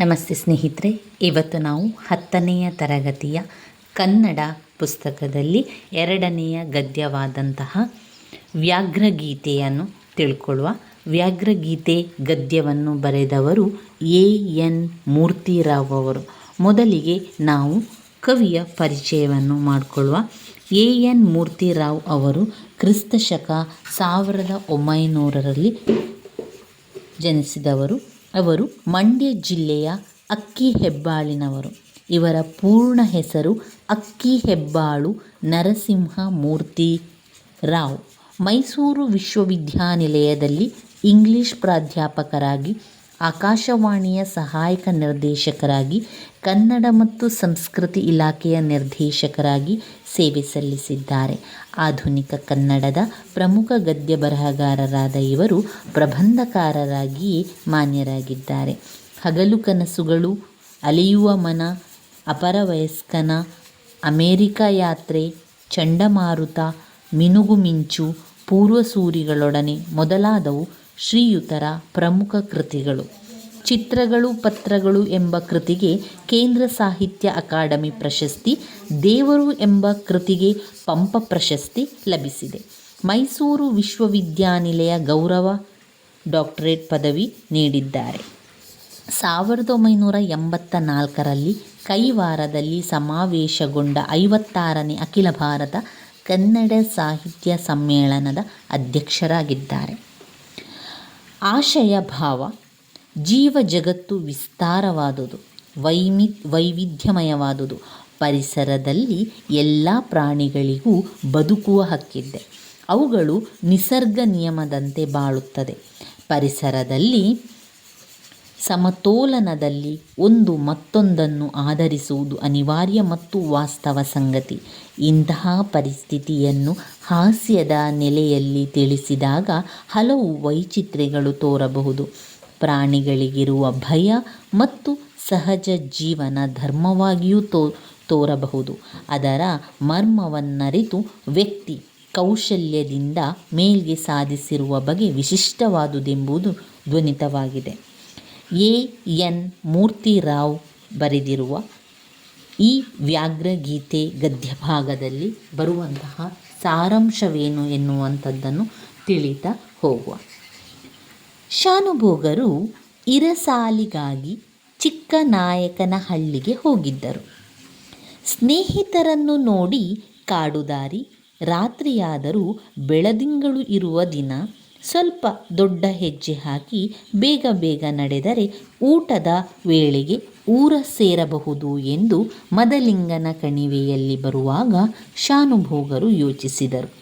ನಮಸ್ತೆ ಸ್ನೇಹಿತರೆ, ಇವತ್ತು ನಾವು ಹತ್ತನೆಯ ತರಗತಿಯ ಕನ್ನಡ ಪುಸ್ತಕದಲ್ಲಿ ಎರಡನೆಯ ಗದ್ಯವಾದಂತಹ ವ್ಯಾಘ್ರಗೀತೆಯನ್ನು ತಿಳ್ಕೊಳ್ಳುವ. ವ್ಯಾಘ್ರಗೀತೆ ಗದ್ಯವನ್ನು ಬರೆದವರು ಎ ಎನ್ ಮೂರ್ತಿರಾವ್ ಅವರು. ಮೊದಲಿಗೆ ನಾವು ಕವಿಯ ಪರಿಚಯವನ್ನು ಮಾಡಿಕೊಳ್ಳುವ. ಎ ಎನ್ ಮೂರ್ತಿರಾವ್ ಅವರು ಕ್ರಿಸ್ತಶಕ ಸಾವಿರದ ಒಂಬೈನೂರರಲ್ಲಿ ಜನಿಸಿದವರು. ಅವರು ಮಂಡ್ಯ ಜಿಲ್ಲೆಯ ಅಕ್ಕಿ ಹೆಬ್ಬಾಳಿನವರು. ಇವರ ಪೂರ್ಣ ಹೆಸರು ಅಕ್ಕಿ ಹೆಬ್ಬಾಳು ನರಸಿಂಹ ಮೂರ್ತಿ ರಾವ್. ಮೈಸೂರು ವಿಶ್ವವಿದ್ಯಾನಿಲಯದಲ್ಲಿ ಇಂಗ್ಲಿಷ್ ಪ್ರಾಧ್ಯಾಪಕರಾಗಿ ಆಕಾಶವಾಣಿಯ ಸಹಾಯಕ ನಿರ್ದೇಶಕರಾಗಿ, ಕನ್ನಡ ಮತ್ತು ಸಂಸ್ಕೃತಿ ಇಲಾಖೆಯ ನಿರ್ದೇಶಕರಾಗಿ ಸೇವೆ ಸಲ್ಲಿಸಿದ್ದಾರೆ. ಆಧುನಿಕ ಕನ್ನಡದ ಪ್ರಮುಖ ಗದ್ಯ ಬರಹಗಾರರಾದ ಇವರು ಪ್ರಬಂಧಕಾರರಾಗಿಯೇ ಮಾನ್ಯರಾಗಿದ್ದಾರೆ. ಹಗಲು ಕನಸುಗಳು, ಅಲೆಯುವ ಮನ ಅಪರವಯಸ್ಕನ ಅಮೇರಿಕ ಯಾತ್ರೆ, ಚಂಡಮಾರುತ, ಮಿನುಗು ಮಿಂಚು ಪೂರ್ವಸೂರಿಗಳೊಡನೆ ಮೊದಲಾದವು ಶ್ರೀಯುತರ ಪ್ರಮುಖ ಕೃತಿಗಳು. ಚಿತ್ರಗಳು, ಪತ್ರಗಳು ಎಂಬ ಕೃತಿಗೆ ಕೇಂದ್ರ ಸಾಹಿತ್ಯ ಅಕಾಡೆಮಿ ಪ್ರಶಸ್ತಿ, ದೇವರು ಎಂಬ ಕೃತಿಗೆ ಪಂಪ ಪ್ರಶಸ್ತಿ ಲಭಿಸಿದೆ. ಮೈಸೂರು ವಿಶ್ವವಿದ್ಯಾನಿಲಯ ಗೌರವ ಡಾಕ್ಟರೇಟ್ ಪದವಿ ನೀಡಿದ್ದಾರೆ. ಸಾವಿರದ ಒಂಬೈನೂರ ಎಂಬತ್ತ ನಾಲ್ಕರಲ್ಲಿ ಕೈವಾರದಲ್ಲಿ ಸಮಾವೇಶಗೊಂಡ ಐವತ್ತಾರನೇ ಅಖಿಲ ಭಾರತ ಕನ್ನಡ ಸಾಹಿತ್ಯ ಸಮ್ಮೇಳನದ ಅಧ್ಯಕ್ಷರಾಗಿದ್ದಾರೆ. ಆಶಯ ಭಾವ ಜೀವ ಜಗತ್ತು ವಿಸ್ತಾರವಾದುದು, ವೈಮಿ, ವೈವಿಧ್ಯಮಯವಾದುದು. ಪರಿಸರದಲ್ಲಿ ಎಲ್ಲ ಪ್ರಾಣಿಗಳಿಗೂ ಬದುಕುವ ಹಕ್ಕಿದೆ. ಅವುಗಳು ನಿಸರ್ಗ ನಿಯಮದಂತೆ ಬಾಳುತ್ತದೆ. ಪರಿಸರದಲ್ಲಿ ಸಮತೋಲನದಲ್ಲಿ ಒಂದು ಮತ್ತೊಂದನ್ನು ಆಧರಿಸುವುದು ಅನಿವಾರ್ಯ ಮತ್ತು ವಾಸ್ತವ ಸಂಗತಿ. ಇಂತಹ ಪರಿಸ್ಥಿತಿಯನ್ನು ಹಾಸ್ಯದ ನೆಲೆಯಲ್ಲಿ ತಿಳಿಸಿದಾಗ ಹಲವು ವೈಚಿತ್ರ್ಯಗಳು ತೋರಬಹುದು. ಪ್ರಾಣಿಗಳಿಗಿರುವ ಭಯ ಮತ್ತು ಸಹಜ ಜೀವನ ಧರ್ಮವಾಗಿಯೂ ತೋ, ತೋರಬಹುದು. ಅದರ ಮರ್ಮವನ್ನರಿತು ವ್ಯಕ್ತಿ ಕೌಶಲ್ಯದಿಂದ ಮೇಲ್ಗೆ ಸಾಧಿಸಿರುವ ಬಗೆ ವಿಶಿಷ್ಟವಾದುದೆಂಬುದು ಧ್ವನಿತವಾಗಿದೆ. ಎ ಎನ್ ಮೂರ್ತಿರಾವ್ ಬರೆದಿರುವ ಈ ವ್ಯಾಘ್ರಗೀತೆ ಗದ್ಯಭಾಗದಲ್ಲಿ ಬರುವಂತಹ ಸಾರಾಂಶವೇನು ಎನ್ನುವಂಥದ್ದನ್ನು ತಿಳಿತಾ ಹೋಗುವ. ಶಾನುಭೋಗರು ಇರಸಾಲಿಗಾಗಿ ಚಿಕ್ಕನಾಯಕನಹಳ್ಳಿಗೆ ಹೋಗಿದ್ದರು. ಸ್ನೇಹಿತರನ್ನು ನೋಡಿ ಕಾಡುದಾರಿ, ರಾತ್ರಿಯಾದರೂ ಬೆಳದಿಂಗಳು ಇರುವ ದಿನ ಸ್ವಲ್ಪ ದೊಡ್ಡ ಹೆಜ್ಜೆ ಹಾಕಿ ಬೇಗ ಬೇಗ ನಡೆದರೆ ಊಟದ ವೇಳೆಗೆ ಊರ ಸೇರಬಹುದು ಎಂದು ಮದಲಿಂಗನ ಕಣಿವೆಯಲ್ಲಿ ಬರುವಾಗ ಶಾನುಭೋಗರು ಯೋಚಿಸಿದರು.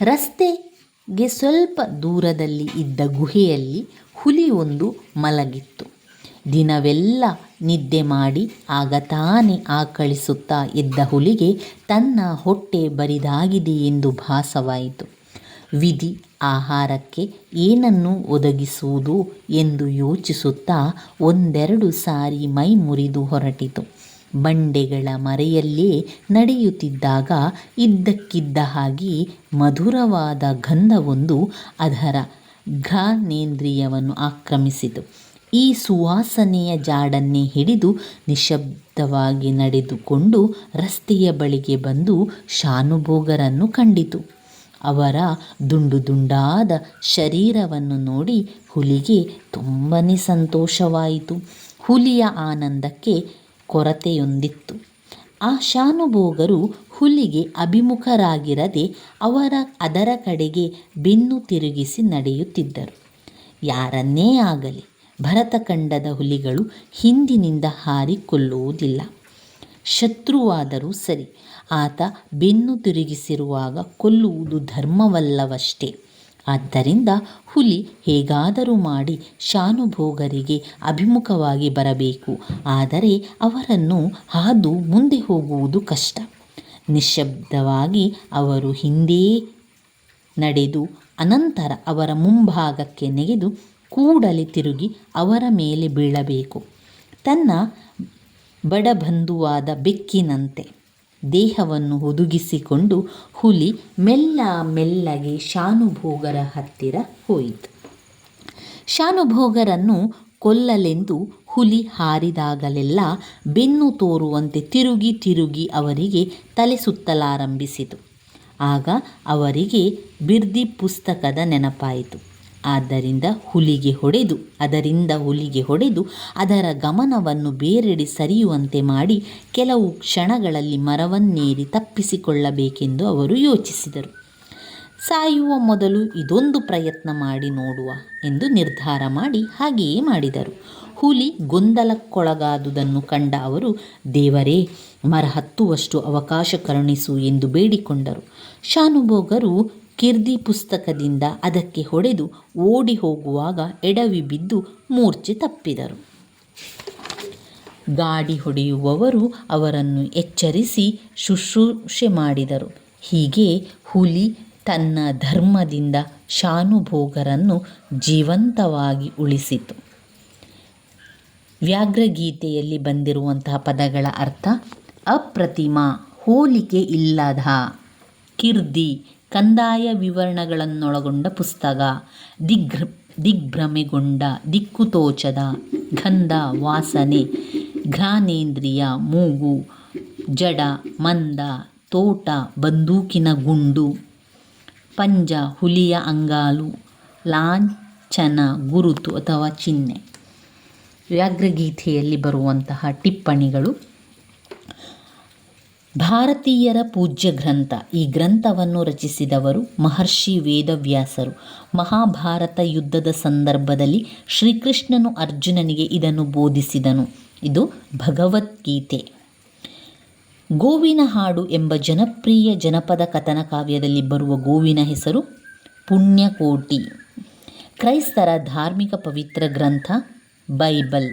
ರಸ್ತೆಗೆ ಸ್ವಲ್ಪ ದೂರದಲ್ಲಿ ಇದ್ದ ಗುಹೆಯಲ್ಲಿ ಹುಲಿಯೊಂದು ಮಲಗಿತ್ತು. ದಿನವೆಲ್ಲ ನಿದ್ದೆ ಮಾಡಿ ಆಗ ತಾನೇ ಆಕಳಿಸುತ್ತಾ ಇದ್ದ ಹುಲಿಗೆ ತನ್ನ ಹೊಟ್ಟೆ ಬರಿದಾಗಿದೆ ಎಂದು ಭಾಸವಾಯಿತು. ವಿಧಿ ಆಹಾರಕ್ಕೆ ಏನನ್ನು ಒದಗಿಸುವುದು ಎಂದು ಯೋಚಿಸುತ್ತಾ ಒಂದೆರಡು ಸಾರಿ ಮೈ ಮುರಿದು ಹೊರಟಿತು. ಬಂಡೆಗಳ ಮರೆಯಲ್ಲೇ ನಡೆಯುತ್ತಿದ್ದಾಗ ಇದ್ದಕ್ಕಿದ್ದ ಹಾಗೆ ಮಧುರವಾದ ಗಂಧವೊಂದು ಅದರ ಘ್ರಾಣೇಂದ್ರಿಯವನ್ನು ಆಕ್ರಮಿಸಿತು. ಈ ಸುವಾಸನೆಯ ಜಾಡನ್ನೇ ಹಿಡಿದು ನಿಶಬ್ದವಾಗಿ ನಡೆದುಕೊಂಡು ರಸ್ತೆಯ ಬಳಿಗೆ ಬಂದು ಶಾನುಭೋಗರನ್ನು ಕಂಡಿತು. ಅವರ ದುಂಡು ದುಂಡಾದ ಶರೀರವನ್ನು ನೋಡಿ ಹುಲಿಗೆ ತುಂಬಾ ಸಂತೋಷವಾಯಿತು. ಹುಲಿಯ ಆನಂದಕ್ಕೆ ಕೊರತೆಯೊಂದಿತ್ತು. ಆ ಶಾನುಭೋಗರು ಹುಲಿಗೆ ಅಭಿಮುಖರಾಗಿರದೆ ಅವರ ಅದರ ಕಡೆಗೆ ಬೆನ್ನು ತಿರುಗಿಸಿ ನಡೆಯುತ್ತಿದ್ದರು. ಯಾರನ್ನೇ ಆಗಲಿ ಭರತಖಂಡದ ಹುಲಿಗಳು ಹಿಂದಿನಿಂದ ಹಾರಿಕೊಳ್ಳುವುದಿಲ್ಲ. ಶತ್ರುವಾದರೂ ಸರಿ ಆತ ಬೆನ್ನು ತಿರುಗಿಸಿರುವಾಗ ಕೊಲ್ಲುವುದು ಧರ್ಮವಲ್ಲವಷ್ಟೇ. ಆದ್ದರಿಂದ ಹುಲಿ ಹೇಗಾದರೂ ಮಾಡಿ ಶಾನುಭೋಗರಿಗೆ ಅಭಿಮುಖವಾಗಿ ಬರಬೇಕು. ಆದರೆ ಅವರನ್ನು ಹಾದು ಮುಂದೆ ಹೋಗುವುದು ಕಷ್ಟ. ನಿಶ್ಶಬ್ದವಾಗಿ ಅವರು ಹಿಂದೆಯೇ ನಡೆದು ಅನಂತರ ಅವರ ಮುಂಭಾಗಕ್ಕೆ ನೆಗೆದು ಕೂಡಲೇ ತಿರುಗಿ ಅವರ ಮೇಲೆ ಬೀಳಬೇಕು. ತನ್ನ ಬಡಬಂಧುವಾದ ಬೆಕ್ಕಿನಂತೆ ದೇಹವನ್ನು ಹುದುಗಿಸಿಕೊಂಡು ಹುಲಿ ಮೆಲ್ಲ ಮೆಲ್ಲಗೆ ಶಾನುಭೋಗರ ಹತ್ತಿರ ಹೋಯಿತು. ಶಾನುಭೋಗರನ್ನು ಕೊಲ್ಲಲೆಂದು ಹುಲಿ ಹಾರಿದಾಗಲೆಲ್ಲ ಬೆನ್ನು ತೋರುವಂತೆ ತಿರುಗಿ ತಿರುಗಿ ಅವರಿಗೆ ತಲೆ ಸುತ್ತಲಾರಂಭಿಸಿತು. ಆಗ ಅವರಿಗೆ ಬಿರ್ದಿ ಪುಸ್ತಕದ ನೆನಪಾಯಿತು. ಆದ್ದರಿಂದ ಹುಲಿಗೆ ಹೊಡೆದು, ಅದರಿಂದ ಹುಲಿಗೆ ಹೊಡೆದು ಅದರ ಗಮನವನ್ನು ಬೇರೆಡೆ ಸರಿಯುವಂತೆ ಮಾಡಿ ಕೆಲವು ಕ್ಷಣಗಳಲ್ಲಿ ಮರವನ್ನೇರಿ ತಪ್ಪಿಸಿಕೊಳ್ಳಬೇಕೆಂದು ಅವರು ಯೋಚಿಸಿದರು. ಸಾಯುವ ಮೊದಲು ಇದೊಂದು ಪ್ರಯತ್ನ ಮಾಡಿ ನೋಡುವ ಎಂದು ನಿರ್ಧಾರ ಮಾಡಿ ಹಾಗೆಯೇ ಮಾಡಿದರು. ಹುಲಿ ಗೊಂದಲಕ್ಕೊಳಗಾದುದನ್ನು ಕಂಡ ಅವರು, ದೇವರೇ ಮರ ಹತ್ತುವಷ್ಟು ಅವಕಾಶ ಕರುಣಿಸು ಎಂದು ಬೇಡಿಕೊಂಡರು. ಶಾನುಭೋಗರು ಕಿರ್ದಿ ಪುಸ್ತಕದಿಂದ ಅದಕ್ಕೆ ಹೊಡೆದು ಓಡಿ ಹೋಗುವಾಗ ಎಡವಿ ಬಿದ್ದು ಮೂರ್ಛೆ ತಪ್ಪಿದರು. ಗಾಡಿ ಹೊಡೆಯುವವರು ಅವರನ್ನು ಎಚ್ಚರಿಸಿ ಶುಶ್ರೂಷೆ ಮಾಡಿದರು. ಹೀಗೆ ಹುಲಿ ತನ್ನ ಧರ್ಮದಿಂದ ಶಾನುಭೋಗರನ್ನು ಜೀವಂತವಾಗಿ ಉಳಿಸಿತು. ವ್ಯಾಘ್ರಗೀತೆಯಲ್ಲಿ ಬಂದಿರುವಂತಹ ಪದಗಳ ಅರ್ಥ, ಅಪ್ರತಿಮ, ಹೋಲಿಕೆ ಇಲ್ಲದ ಕಿರ್ದಿ ಕಂದಾಯ ವಿವರಣಗಳನ್ನೊಳಗೊಂಡ ಪುಸ್ತಕ. ದಿಗ್ಭ್ರ ದಿಗ್ಭ್ರಮೆಗೊಂಡ ದಿಕ್ಕು ತೋಚದ ಗಂಧ, ವಾಸನೆ ಘ್ರಾನೇಂದ್ರಿಯ ಮೂಗು, ಜಡ, ಮಂದ, ತೋಟ, ಬಂದೂಕಿನ ಗುಂಡು, ಪಂಜ, ಹುಲಿಯ ಅಂಗಾಲು, ಲಾಂಛನ, ಗುರುತು ಅಥವಾ ಚಿಹ್ನೆ. ವ್ಯಾಘ್ರಗೀತೆಯಲ್ಲಿ ಬರುವಂತಹ ಟಿಪ್ಪಣಿಗಳು ಭಾರತೀಯರ ಪೂಜ್ಯ ಗ್ರಂಥ. ಈ ಗ್ರಂಥವನ್ನು ರಚಿಸಿದವರು ಮಹರ್ಷಿ ವೇದವ್ಯಾಸರು. ಮಹಾಭಾರತ ಯುದ್ಧದ ಸಂದರ್ಭದಲ್ಲಿ ಶ್ರೀಕೃಷ್ಣನು ಅರ್ಜುನನಿಗೆ ಇದನ್ನು ಬೋಧಿಸಿದನು. ಇದು ಭಗವದ್ಗೀತೆ. ಗೋವಿನ ಹಾಡು ಎಂಬ ಜನಪ್ರಿಯ ಜನಪದ ಕಥನ ಕಾವ್ಯದಲ್ಲಿ ಬರುವ ಗೋವಿನ ಹೆಸರು ಪುಣ್ಯಕೋಟಿ. ಕ್ರೈಸ್ತರ ಧಾರ್ಮಿಕ ಪವಿತ್ರ ಗ್ರಂಥ ಬೈಬಲ್.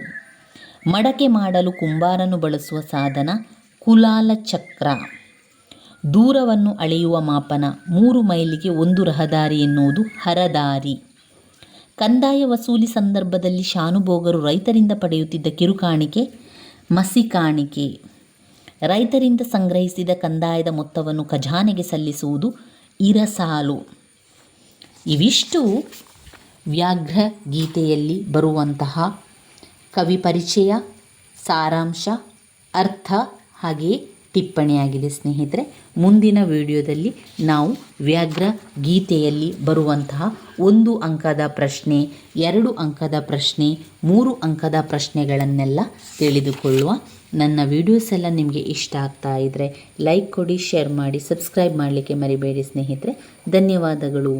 ಮಡಕೆ ಮಾಡಲು ಕುಂಬಾರನು ಬಳಸುವ ಸಾಧನ ಕುಲಾಲ ಚಕ್ರ ದೂರವನ್ನು ಅಳೆಯುವ ಮಾಪನ ಮೂರು ಮೈಲಿಗೆ ಒಂದು ರಹದಾರಿ ಎನ್ನುವುದು ಹರದಾರಿ. ಕಂದಾಯ ವಸೂಲಿ ಸಂದರ್ಭದಲ್ಲಿ ಶಾನುಭೋಗರು ರೈತರಿಂದ ಪಡೆಯುತ್ತಿದ್ದ ಕಿರುಕಾಣಿಕೆ, ಮಸಿಕಾಣಿಕೆ. ರೈತರಿಂದ ಸಂಗ್ರಹಿಸಿದ ಕಂದಾಯದ ಮೊತ್ತವನ್ನು ಖಜಾನೆಗೆ ಸಲ್ಲಿಸುವುದು ಇರಸಾಲು. ಇವಿಷ್ಟು ವ್ಯಾಘ್ರ ಗೀತೆಯಲ್ಲಿ ಬರುವಂತಹ ಕವಿ ಪರಿಚಯ ಸಾರಾಂಶ, ಅರ್ಥ ಹಾಗೆಯೇ ಟಿಪ್ಪಣಿಯಾಗಿದೆ ಸ್ನೇಹಿತರೆ, ಮುಂದಿನ ವಿಡಿಯೋದಲ್ಲಿ ನಾವು ವ್ಯಾಘ್ರ ಗೀತೆಯಲ್ಲಿ ಬರುವಂತಹ ಒಂದು ಅಂಕದ ಪ್ರಶ್ನೆ, ಎರಡು ಅಂಕದ ಪ್ರಶ್ನೆ, ಮೂರು ಅಂಕದ ಪ್ರಶ್ನೆಗಳನ್ನೆಲ್ಲ ತಿಳಿದುಕೊಳ್ಳುವ ನನ್ನ ವಿಡಿಯೋಸ್ ಎಲ್ಲ ನಿಮಗೆ ಇಷ್ಟ ಆಗ್ತಾ ಇದ್ದರೆ ಲೈಕ್ ಕೊಡಿ, ಶೇರ್ ಮಾಡಿ, ಸಬ್ಸ್ಕ್ರೈಬ್ ಮಾಡಲಿಕ್ಕೆ ಮರಿಬೇಡಿ ಸ್ನೇಹಿತರೆ. ಧನ್ಯವಾದಗಳು.